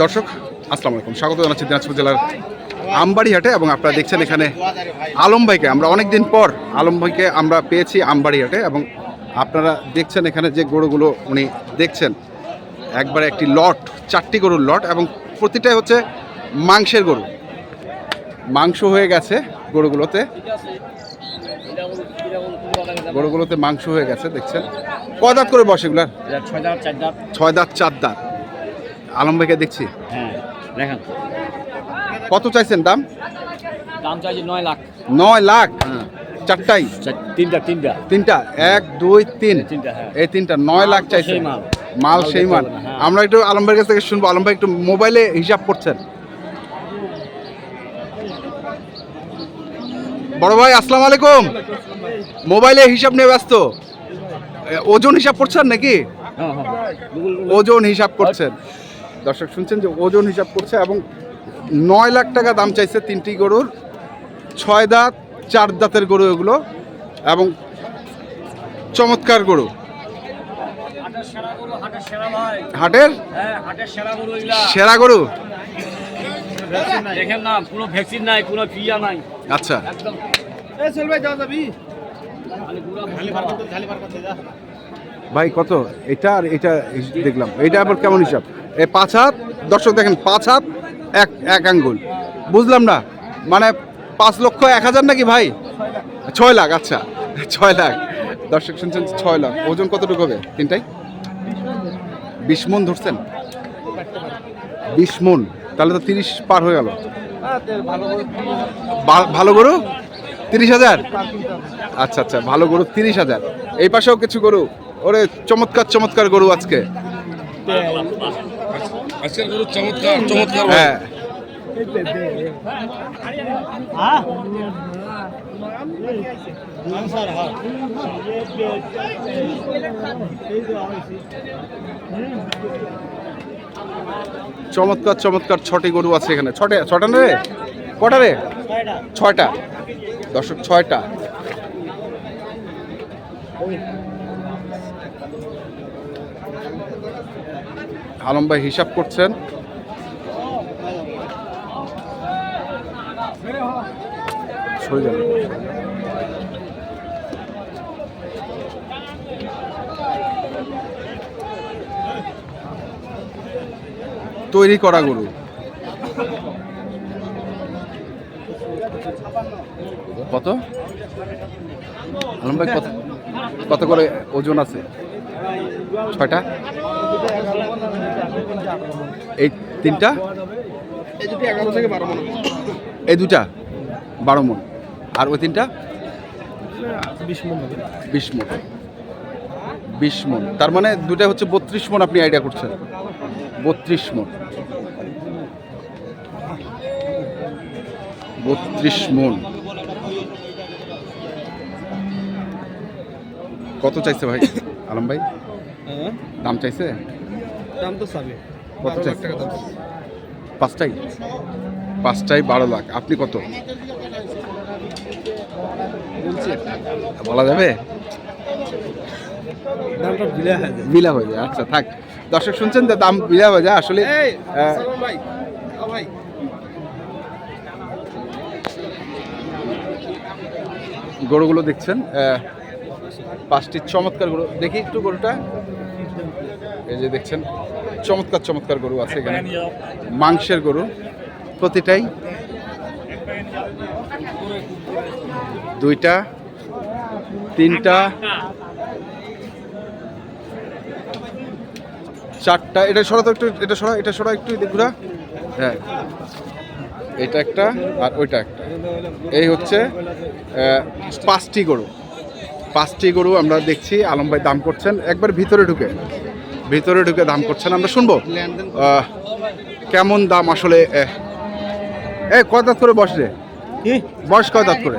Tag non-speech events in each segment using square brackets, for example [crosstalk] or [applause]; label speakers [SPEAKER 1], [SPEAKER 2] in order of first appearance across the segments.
[SPEAKER 1] দর্শক আসসালামু আলাইকুম। স্বাগত জানাচ্ছি দিনাজপুর জেলার আমবাড়িহাটে এবং আপনারা দেখছেন এখানে আলম ভাইকে। আমরা অনেকদিন পর আলম ভাইকে আমরা পেয়েছি আমবাড়িহাটে এবং আপনারা দেখছেন এখানে যে গরুগুলো উনি দেখছেন। একবারে একটি লট চারটি গরুর লট এবং প্রতিটাই হচ্ছে মাংসের গরু। মাংস হয়ে গেছে গরুগুলোতে। গরুগুলোতে মাংস হয়ে গেছে দেখছেন। কয় দাঁত করে বসে এগুলার
[SPEAKER 2] ছয় দাঁত চার দাঁত।
[SPEAKER 1] ছয় দাঁত চার দাঁত। আলম ভাইকে দেখছি।
[SPEAKER 2] হ্যাঁ দেখেন।
[SPEAKER 1] কত চাইছেন দাম?
[SPEAKER 2] দাম চাইছে নয় লাখ।
[SPEAKER 1] নয় লাখ?
[SPEAKER 2] হ্যাঁ।
[SPEAKER 1] চারটাই?
[SPEAKER 2] তিনটা তিনটা।
[SPEAKER 1] তিনটা? এক দুই তিন?
[SPEAKER 2] হ্যাঁ
[SPEAKER 1] এই তিনটা নয় লাখ চাইছে
[SPEAKER 2] মাল।
[SPEAKER 1] সেই মাল। আমরা একটু আলম ভাইয়ের কাছ থেকে শুনব। আলম ভাই একটু মোবাইলে হিসাব করছেন। বড় ভাই আসসালাম আলাইকুম। মোবাইলে হিসাব নিয়ে ব্যস্ত। ওজন হিসাব করছেন নাকি? ওজন হিসাব করছেন। দর্শক শুনছেন যে ওজন হিসাব করছে এবং নয় লাখ টাকা দাম চাইছে তিনটি গরুর। ছয় দাঁত চার দাঁতের গরু এগুলো এবং চমৎকার গরু।
[SPEAKER 2] হাটের? সেরা গরু হাটের সেরা ভাই
[SPEAKER 1] হাটের
[SPEAKER 2] হ্যাঁ সেরা গরু? এগুলা
[SPEAKER 1] সেরা গরু
[SPEAKER 2] দেখেন না কোনো ভ্যাকসিন নাই কোনো পিয়া নাই।
[SPEAKER 1] আচ্ছা।
[SPEAKER 2] একদম।
[SPEAKER 1] ভাই কত? এটা আর এটা দেখলাম। এটা আবার কেমন হিসাব? এই পাঁচ হাত, দর্শক দেখেন, পাঁচ হাত, এক এক আঙ্গুল। বুঝলাম না মানে পাঁচ লক্ষ এক হাজার নাকি ভাই? ছয় লাখ আচ্ছা ছয় লাখ। দর্শক শুনছেন, ছয় লাখ। ওজন কতটুকু হবে তিনটাই বিশ মন ধরছেন? বিশ মন, তাহলে তো তিরিশ পার হয়ে গেল। ভালো গরু? তিরিশ হাজার? আচ্ছা আচ্ছা ভালো গরু, তিরিশ হাজার। এই পাশেও কিছু গরু? ওরে, চমৎকার চমৎকার গরু আজকে।
[SPEAKER 3] চমৎকার চমৎকার
[SPEAKER 1] হ্যাঁ। চমৎকার চমৎকার ছটি গরু আছে এখানে। ছটে, ছটা রে? কটা রে? ছয়টা। দর্শক, ছয়টা। আলম ভাই হিসাব করছেন। তৈরি করা গরু। কত? আলম ভাই, কত কত করে ওজন আছে? ছয়টা? এই তিনটা? এই দুটা বারো মন। আর ওই তিনটা? বিশ মন বিশ মন। তার মানে দুটা হচ্ছে বত্রিশ মন আপনি আইডিয়া করছেন। বত্রিশ মন। বত্রিশ মন। কত চাইছে ভাই? আলম ভাই? দাম চাইছে?
[SPEAKER 3] দাম তো সাবে
[SPEAKER 1] কত চাইছে? পাঁচটাই? পাঁচটাই বারো লাখ। আপনি কত? বলা যাবে?
[SPEAKER 3] দিলে হয়
[SPEAKER 1] মিলা হয়ে যায়। আচ্ছা থাক। দর্শক শুনছেন যে দাম মিলা হয়ে যায়। আসলে গরুগুলো দেখছেন? পাঁচটি চমৎকার গরু। দেখি একটু গরুটা। এই যে দেখছেন চমৎকার চমৎকার গরু আছে এখানে। মাংসের গরু প্রতিটাই। দুইটা তিনটা চারটা। এটা সরা তো একটু এটা সরা এটা সরা একটু ঘুরা। হ্যাঁ। এটা একটা আর ওইটা একটা। এই হচ্ছে পাঁচটি গরু। পাঁচটি গরু আমরা দেখছি আলম ভাই দাম করছেন। একবার ভিতরে ঢুকে। ভিতরে ঢুকে দাম করছেন আমরা শুনব। কেমন দাম আসলে এ কয় দাঁত করে বসে বয়স কয় দাঁত করে?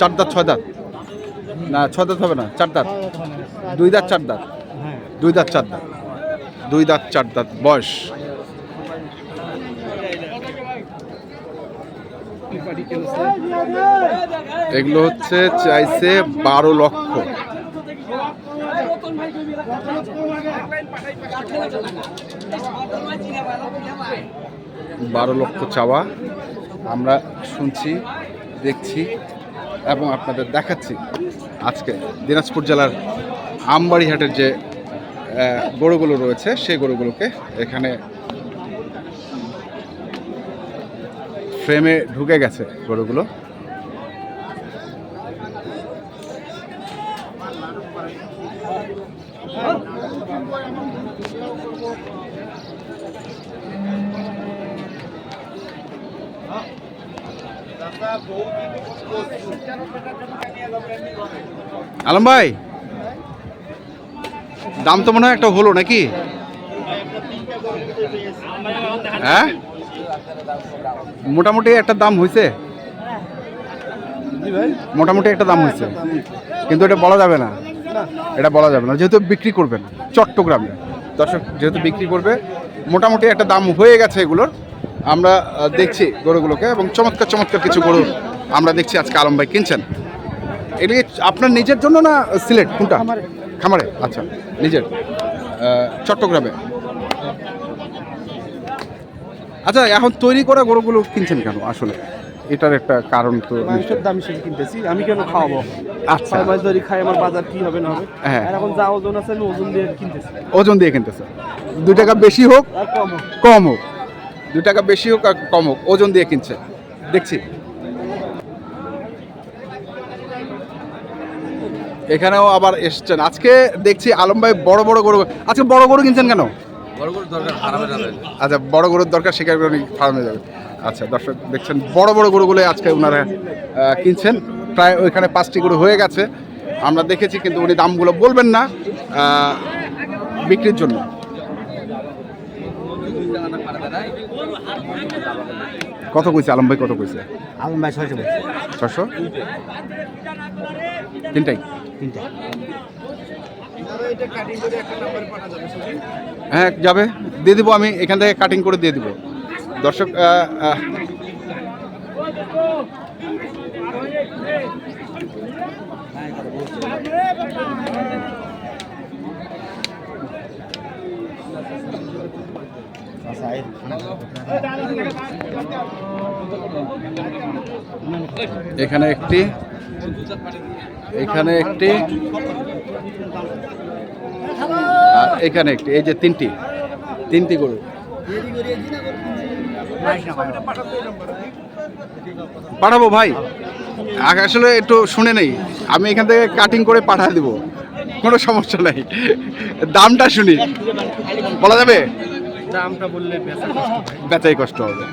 [SPEAKER 1] চার দাঁত ছয় দাঁত? না ছয় দাঁত হবে না চার দাঁত। দুই দাঁত চার দাঁত? দুই দাঁত চার দাঁত। দুই দাঁত চার দাঁত বয়স। এগুলো হচ্ছে চাইছে বারো লক্ষ। বারো লক্ষ চাওয়া। আমরা শুনছি, দেখছি এবং আপনাদের দেখাচ্ছি। আজকে দিনাজপুর জেলার আমবাড়িহাটের যে গরুগুলো রয়েছে, সেই গরুগুলোকে এখানে ফ্রেমে ঢুকে গেছে গরুগুলো। আলম ভাই দাম তো মনে হয় একটা হলো নাকি? হ্যাঁ? মোটামুটি একটা দাম হয়েছে মোটামুটি একটা দাম হয়েছে কিন্তু এটা বলা যাবে না। এটা বলা যাবে না, যেহেতু বিক্রি করবেন চট্টগ্রামে। দর্শক, যেহেতু বিক্রি করবে, মোটামুটি একটা দাম হয়ে গেছে এগুলোর। আমরা দেখছি গরুগুলোকে এবং চমৎকার চমৎকার কিছু গরু আমরা দেখছি আজকে আলম ভাই কিনছেন। এটা আপনার নিজের জন্য না সিলেট? কোনটা? খামারে। আচ্ছা নিজের। চট্টগ্রামে। আচ্ছা এখন তৈরি করা গরুগুলো কিনছেন কেন আসলে? এটার একটা কারণ তো
[SPEAKER 3] মাংসের দাম হিসেবে কিনতেছি আমি কেন খাওয়াবো?
[SPEAKER 1] আচ্ছা।
[SPEAKER 3] ছয় মাস ধরে খাই আমার বাজার কি হবে না হবে?
[SPEAKER 1] হ্যাঁ।
[SPEAKER 3] আর এখন যা ওজন আছে আমি ওজন দিয়ে কিনতেছি।
[SPEAKER 1] ওজন দিয়ে কিনতেছে। দু টাকা বেশি হোক
[SPEAKER 3] আর কম হোক।
[SPEAKER 1] কম হোক। দু টাকা বেশি হোক আর কম হোক ওজন দিয়ে কিনছে। দেখছি। এখানেও আবার এসছেন। আজকে দেখছি আলম ভাই বড় বড় গরু আজকে বড় গরু কিনছেন কেন? আচ্ছা বড় গরুর দরকার শিকার করে ফার্মে যাবে আচ্ছা দর্শক দেখছেন বড় বড় গরুগুলো আজকে ওনারা কিনছেন। প্রায় ওইখানে পাঁচটি গরু হয়ে গেছে। আমরা দেখেছি কিন্তু উনি দামগুলো বলবেন না বিক্রির জন্য। কত কইছে আলম ভাই কত কইছে?
[SPEAKER 3] আলম ভাই ছয়শো
[SPEAKER 1] ছশো তিনটাই?
[SPEAKER 3] তিনটা
[SPEAKER 1] হ্যাঁ যাবে। দিয়ে দিব আমি এখান থেকে কাটিং করে দিয়ে দিব। দর্শক এখানে একটি এখানে একটি আর এখানে একটি এই যে তিনটি তিনটি গরু। পাঠাবো ভাই। আসলে একটু শুনে নেই। আমি এখান থেকে কাটিং করে পাঠিয়ে দিব। কোনো সমস্যা নাই। দামটা শুনি। বলা যাবে?
[SPEAKER 3] দামটা বললে
[SPEAKER 1] বেচাই কষ্ট হবে।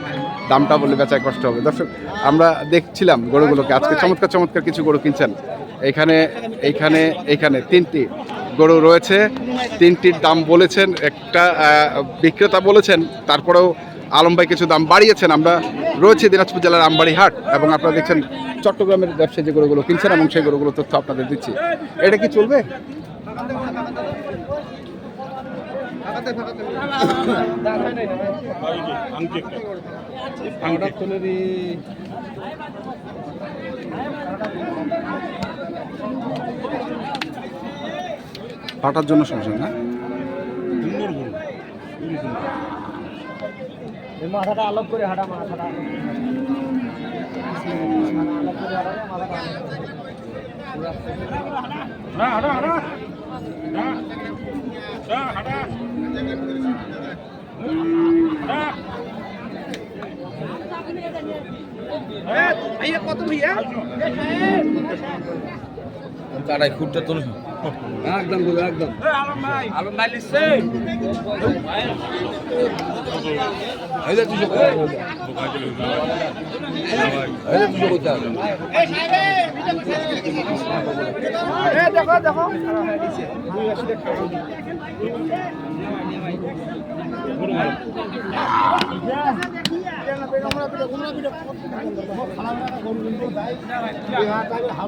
[SPEAKER 1] দামটা বললে বেচাই কষ্ট হবে। দর্শক আমরা দেখছিলাম গরুগুলোকে। আজকে চমৎকার চমৎকার কিছু গরু কিনছেন। এখানে এইখানে এইখানে তিনটি গরু রয়েছে। তিনটির দাম বলেছেন। একটা বিক্রেতা বলেছেন। তারপরেও আলম ভাই কিছু দাম বাড়িয়েছেন। আমরা রয়েছে দিনাজপুর জেলার আমবাড়ি হাট এবং আপনারা দেখছেন চট্টগ্রামের ব্যবসায়ী যে গরুগুলো কিনছেন এবং সেই গরুগুলো তথ্য আপনাদের দিচ্ছি। এটা কি চলবে? পাটার জন্য সমস্যা না?
[SPEAKER 3] মাথাটা আলাপ করে হাঁটা মাথাটা।
[SPEAKER 2] কত কাটাই খুঁটটা তোলো
[SPEAKER 3] একদম একদম।
[SPEAKER 2] দেখো দেখো। [laughs]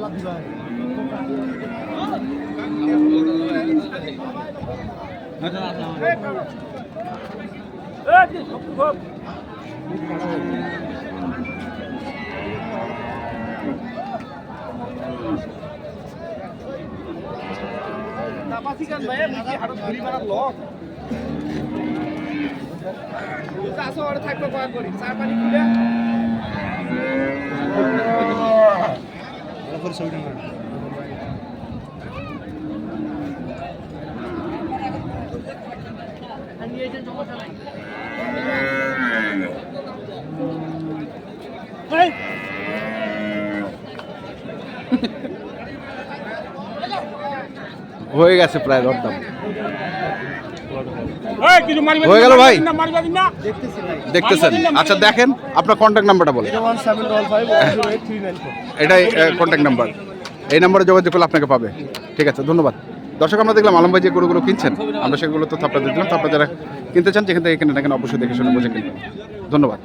[SPEAKER 2] দিবা নাপাচিকান ভাই নাকি
[SPEAKER 3] হাতত ঘুরি মারার লগ চাষও আর থাকবে কয়েক করি চার পানি খুলে
[SPEAKER 1] হয়ে গেছে প্রায় দরদাম। হয়ে গেল ভাই। দেখতেছেন? আচ্ছা দেখেন আপনার কন্ট্যাক্ট নাম্বারটা বলেন। এটাই কন্ট্যাক্ট নাম্বার এই নাম্বারে যোগাযোগ করলে আপনাকে পাবে। ঠিক আছে ধন্যবাদ। দর্শক, আমরা দেখলাম আলম ভাই যে গরুগুলো কিনছেন, আমরা সেগুলো তো আপনাদের দিলাম। তো আপনারা যারা কিনতে চান, যেখান থেকে কিনে না অবশ্যই দেখে শুনে বুঝে কিনবেন ধন্যবাদ।